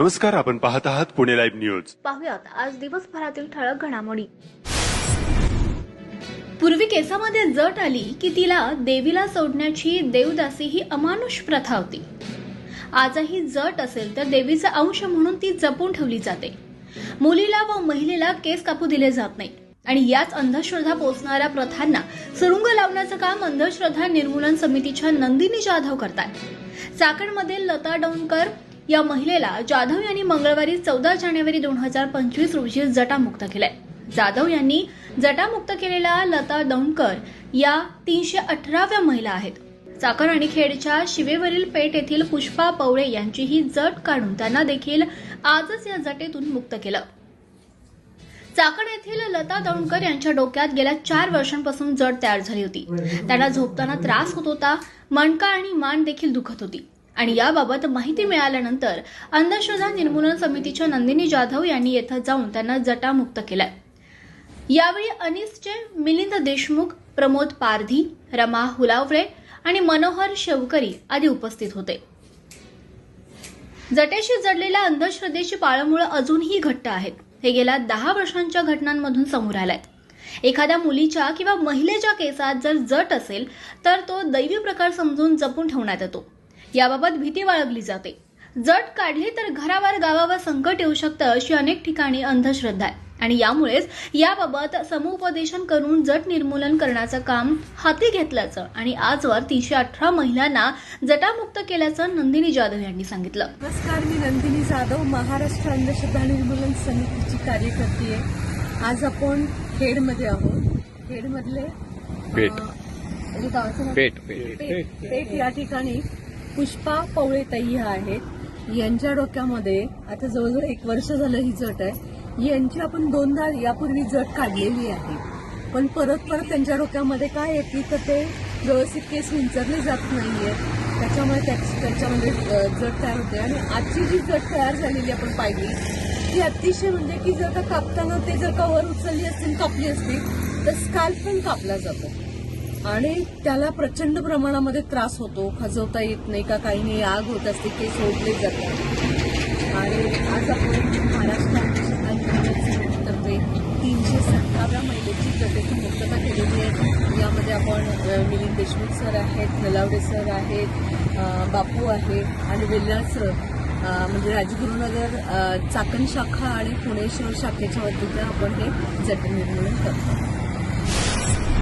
नमस्कार आपण पाहत आहात पुणे लाईव्ह न्यूज. पाहुयात आज दिवसभरातील ठळक घडामोडी. पूर्वी केसामध्ये जट आली की तिला देवीला सोडण्याची देवदासी ही अमानुष प्रथा होती. आजही जट असेल तर देवीचा अंश म्हणून ती जपून ठेवली जाते. मुलीला व महिलेला केस कापू दिले जात नाही. आणि याच अंधश्रद्धा पोचणाऱ्या प्रथांना सुरुंग लावण्याचं काम अंधश्रद्धा निर्मूलन समितीच्या नंदिनी जाधव करतात. चाकणमधील लता डोणकर या महिलेला जाधव यांनी मंगळवारी चौदा जानेवारी दोन हजार पंचवीस रोजी जटामुक्त केलंय. जाधव यांनी जटामुक्त केलेल्या लता दौंडकर या तीनशे अठराव्या महिला आहेत. चाकण आणि खेडच्या शिवेवरील पेठ येथील पुष्पा पवळे यांची ही जट काढून त्यांना देखील आजच या जटेतून मुक्त केलं. चाकण येथील लता दौंडकर यांच्या डोक्यात गेल्या चार वर्षांपासून जड तयार झाली होती. त्यांना झोपताना त्रास होत होता मणका आणि मान देखील दुखत होती. आणि याबाबत माहिती मिळाल्यानंतर अंधश्रद्धा निर्मूलन समितीच्या नंदिनी जाधव यांनी येथे जाऊन त्यांना जटामुक्त केलाय. यावेळी अनिसचे मिलिंद देशमुख प्रमोद पारधी रमा हुलावरे आणि मनोहर शेवकरी आदी उपस्थित होते. जटेशी जडलेल्या अंधश्रद्धेची पाळंमुळं अजूनही घट्ट आहेत. हे गेल्या दहा वर्षांच्या घटनांमधून समोर आलाय. एखाद्या मुलीच्या किंवा महिलेच्या केसात जर जट असेल तर तो दैवी प्रकार समजून जपून ठेवण्यात येतो. याबाबत भीती बाळगली जाते. जट काढली तर घरावर गावावर संकट येऊ शकतं अशी अनेक ठिकाणी अंधश्रद्धा आहे. आणि यामुळेच याबाबत समुपदेशन करून जट निर्मूलन करण्याचं काम हाती घेतल्याचं आणि आजवर तीनशे अठरा महिलांना जटामुक्त केल्याचं नंदिनी जाधव यांनी सांगितलं. नमस्कार मी नंदिनी जाधव महाराष्ट्र अंधश्रद्धा निर्मूलन समितीची कार्यकर्ती आहे. आज आपण खेडमध्ये आहोत. खेडमधले. अं, म्हणजे पेठ या ठिकाणी पुष्पा पवळे ताई ह्या आहेत. यांच्या डोक्यामध्ये आता जवळजवळ एक वर्ष झालं ही जट आहे. यांची आपण दोनदा यापूर्वी जट काढलेली आहे. पण परत परत त्यांच्या डोक्यामध्ये काय येते तर ते व्यवस्थित केस विंचरले जात नाहीये. त्याच्यामुळे त्या- त्याच्यामध्ये जट तयार होते आणि आजची जी जट तयार झालेली आपण पाहिली ती अतिशय म्हणजे की जर का कापताना ते जर का वर उचलली असतील कापली असतील तर स्काल्प पण कापला जातो. आणि त्याला प्रचंड प्रमाणामध्ये त्रास होतो. खजवता येत नाही का काही नाही. आग होत असते ते सोडले जातात. आणि आज आपण महाराष्ट्र तर्फे तीनशे सत्ताव्या महिलेची जटेतून मुक्तता केलेली आहे. यामध्ये आपण मिलिंद देशमुख सर आहेत नलावडे सर आहेत बापू आहे आणि वेल्लाळ सर. म्हणजे राजगुरुनगर चाकण शाखा आणि पुणे शहर शाखेच्या वतीनं आपण हे जट निर्मूलन करतो.